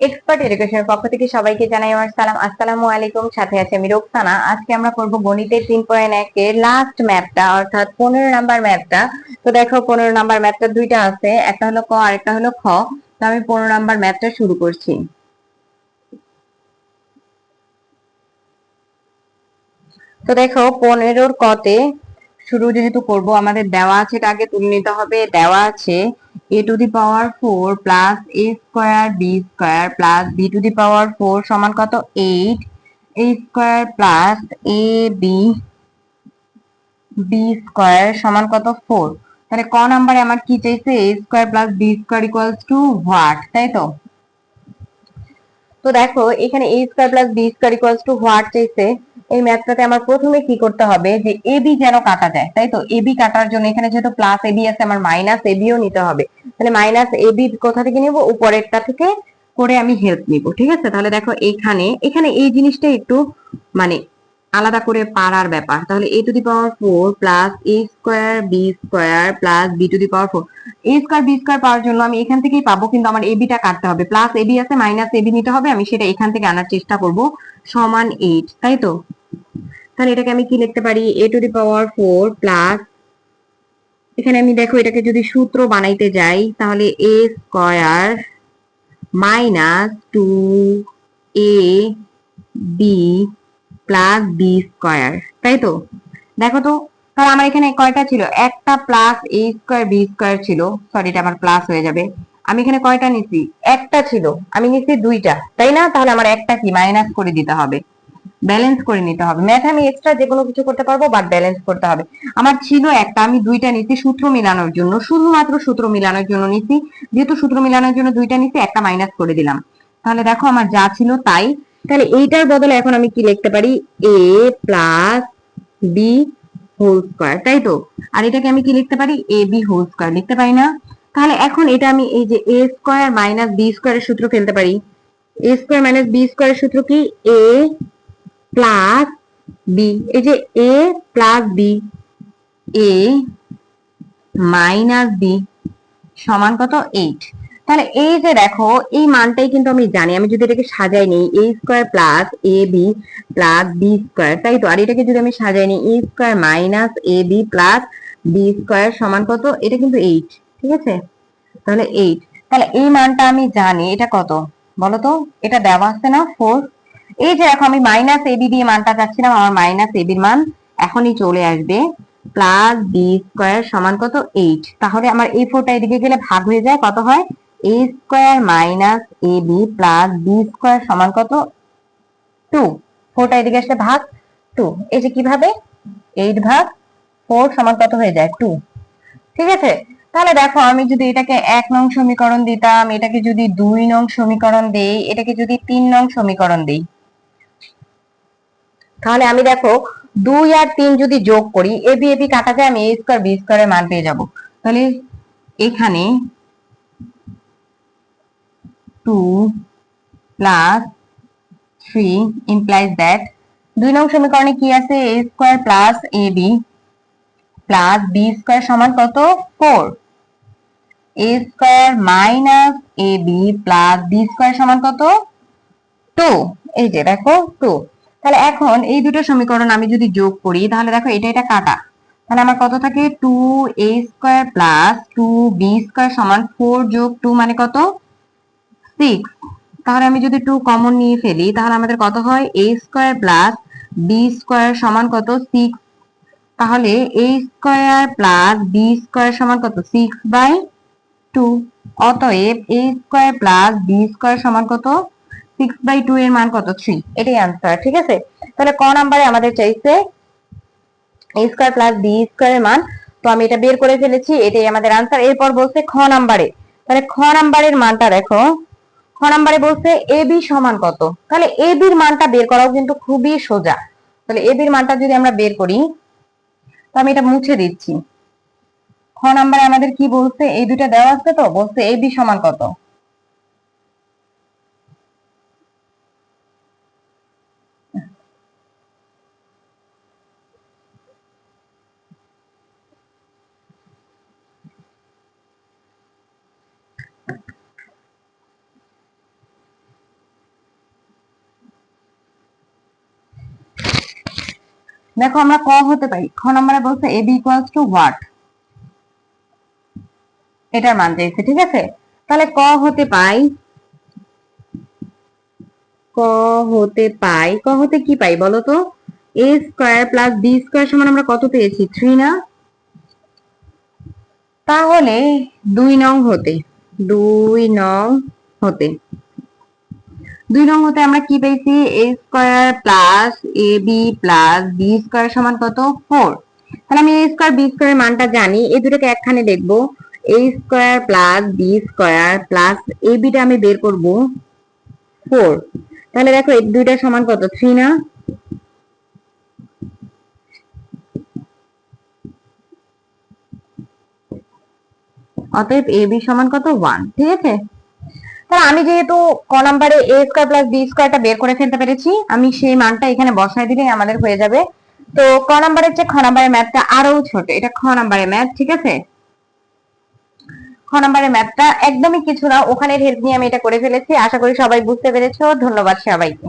Expert এডুকেশনের পক্ষ থেকে সবাইকে জানাই আমার সালাম। আসসালামু আলাইকুম। সাথে আছে আমি রোকসানা। আজকে আমরা করব গণিতের তিন পয়েন্ট একের লাস্ট ম্যাপটা অর্থাৎ পনেরো নাম্বার ম্যাপটা তো দেখো, পনেরো নাম্বার ম্যাপটা দুইটা আছে, একটা হলো ক আর একটা হলো খ। তো আমি পনেরো নাম্বার ম্যাপটা শুরু করছি। তো দেখো, পনেরোর কতে শুরু যেহেতু করব, আমাদের দেওয়া আছে এটা আগে তুলে নিতে হবে, দেওয়া আছে a to the power four plus A square B square plus B to the power four সমান কত? Eight A square plus A B B square সমান কত? ফোর তাহলে ক নাম্বারে আমার কি চাইছে? A square plus B square equals to what তাই তো? তো দেখো, এখানে A square plus B square equals to what চাইছে? এই ম্যাথটাতে আমার প্রথমে কি করতে হবে যে এ বি যেন কাটা যায়, তাই তো? এ বি কাটার জন্য এখানে যেহেতু প্লাস এ বি আছে, আমার মাইনাস এ বিও নিতে হবে। তাহলে মাইনাস এ বি কোথা থেকে নিব? উপরেরটা থেকে করে আমি হেল্প নিব, ঠিক আছে? তাহলে দেখো এখানে এখানে এই জিনিসটা একটু মানে আলাদা করে পারার ব্যাপার। তাহলে A to the power four plus A square B square plus B to the power four A square B square পাওয়ার জন্য আমি এখান থেকেই পাবো, কিন্তু আমার এ বিটা কাটতে হবে। প্লাস এ বি আছে মাইনাস এ বি নিতে হবে, আমি সেটা এখান থেকে আনার চেষ্টা করব। সমান এইট তাই তো? তাহলে এটাকে আমি কি লিখতে পারি? A to the power four plus এখানে আমি দেখো এটাকে যদি সূত্র বানাইতে যাই, তাহলে A square minus two A B plus B square তাই তো? দেখো তো, তাহলে আমার এখানে কয়টা ছিল? একটা plus A square B square ছিল। সরি এটা আমার প্লাস হয়ে যাবে। আমি এখানে কয়টা নিছি একটা ছিল। আমি নিছি দুইটা, তাই না? তাহলে আমার একটা কি? মাইনাস করে দিতে হবে। ব্যালেন্স করে নিতে হবে। ম্যাথ আমি এক্সট্রা যে কোনো কিছু করতে পারব বাট ব্যালেন্স করতে হবে। আমার ছিল একটা, আমি দুইটা নিছি সূত্র মিলানোর জন্য। শুধুমাত্র সূত্র মিলানোর জন্য নিছি যেহেতু সূত্র মিলানোর জন্য দুইটা নিছি একটা মাইনাস করে দিলাম। তাহলে দেখো আমার যা ছিল তাই। তাহলে এইটার বদলে এখন আমি কি লিখতে পারি? A plus B whole square তাই তো? আর এটাকে আমি কি লিখতে পারি? এ বি হোল স্কোয়ার লিখতে পারি না? তাহলে এখন এটা আমি এই যে এ স্কোয়ার মাইনাস বি স্কোয়ারের সূত্র ফেলতে পারি। এ স্কোয়ার মাইনাস বি স্কোয়ারের সূত্র কি? এ প্লাস বি এই যে A plus B A minus B সমান কত? এইট তাহলে এই যে দেখো, এই মানটাই কিন্তু আমি জানি, আমি যদি এটাকে সাজাই নিই A square plus A B plus B square তাই তো? আর এটাকে যদি আমি সাজাই নিই A square minus A B plus B square সমান কত? এটা কিন্তু এইট ঠিক আছে? তাহলে এইট তাহলে এই মানটা আমি জানি, এটা কত? বলো তো, এটা দেওয়া আছে না? ফোর এই যে এখন আমি মাইনাস এবি দিয়ে মানটা চাচ্ছিলাম, আমার মাইনাস এবির মান এখনই চলে আসবে। প্লাস বি স্কোয়ার সমান কত? এইট তাহলে আমার এই ফোরটা এদিকে গেলে ভাগ হয়ে যায়, কত হয়? A square minus A B plus B square সমান কত? টু ফোরটা এদিকে আসলে ভাগ টু এই যে কীভাবে? এইট ভাগ ফোর সমান কত হয়ে যায়? টু ঠিক আছে? তাহলে দেখো, আমি যদি এটাকে এক নং সমীকরণ দিতাম, এটাকে যদি দুই নং সমীকরণ দেই, এটাকে যদি তিন নং সমীকরণ দেই তাহলে আমি দেখো দুই আর তিন যদি যোগ করি এ বি এ কাটা যায় আমি এ স্কোয়ার বি স্কোয়ারের মান পেয়ে যাব। তাহলে এখানে two plus three implies that দুই নং সমীকরণে কি আছে? A square plus A B plus B square সমান কত? Four A square minus A B plus B square সমান কত? টু এই যে দেখো টু তাহলে এখন এই দুটো সমীকরণ আমি যদি যোগ করি, তাহলে দেখো এটা এটা কাটা। তাহলে আমার কত থাকে? Two a square plus two b square সমান ফোর যোগ টু মানে কত? সিক্স তাহলে আমি যদি টু কমন নিয়ে ফেলি, তাহলে আমাদের কত হয়? A square plus b square সমান কত? সিক্স তাহলে a square plus b square সমান কত? সিক্স বাই টু অতএব a square plus b square সমান কত? সিক্স বাই টু এর মান কত? থ্রি এটাই আনসার ঠিক আছে? তাহলে ক নাম্বারে আমাদের চাইছে? A square plus b square মান। তো আমি এটা বের করে ফেলেছি, এটাই আমাদের আনসার এরপর বলছে খ নাম্বারে তাহলে খ নাম্বারের মানটা দেখো। খ নাম্বারে বলছে এ বি সমান কত? তাহলে এ বির মানটা বের করাও কিন্তু খুবই সোজা। তাহলে এ বির মানটা যদি আমরা বের করি, তো আমি এটা মুছে দিচ্ছি। খ নাম্বারে আমাদের কি বলছে? এই দুটা দেওয়া আছে তো? বলছে এ বি সমান কত? দেখো আমরা ক হতে পারি। খ নম্বরে বলছে a b equals to what এটার মান চাইছে ঠিক আছে? তাহলে ক হতে পাই? ক হতে পাই? ক হতে কি পাই বলো তো? A square plus b square সমান আমরা কত পেয়েছি? থ্রি না? তাহলে দুই নং হতে, দুই নং হতে। দুই নং হতে আমরা কি পেয়েছি? A square plus a b plus b square সমান কত? ফোর তাহলে আমি এ স্কোয়ার বি স্কোয়ার মানটা জানি। এই দুটোকে একখানে দেখব। A square plus b square plus a beta আমি বের করব। ফোর তাহলে দেখো, এই দুইটা সমান কত? থ্রি না? অতএব এ বি সমান কত? ওয়ান ঠিক আছে? তাহলে আমি যেহেতু ক নাম্বারে এ স্কোয়ার প্লাস বি স্কোয়ারটা বের করে ফেলতে পেরেছি, আমি সেই মানটা এখানে বসাই দিলেই আমাদের হয়ে যাবে। তো ক নাম্বারের চেয়ে খ নাম্বারের ম্যাথটা আরও ছোট, এটা খ নাম্বারের ম্যাথ, ঠিক আছে? খ নাম্বারের ম্যাথটা একদমই কিছু না ওখানে হেল্প নিয়ে আমি এটা করে ফেলেছি, আশা করি সবাই বুঝতে পেরেছ, ধন্যবাদ সবাইকে।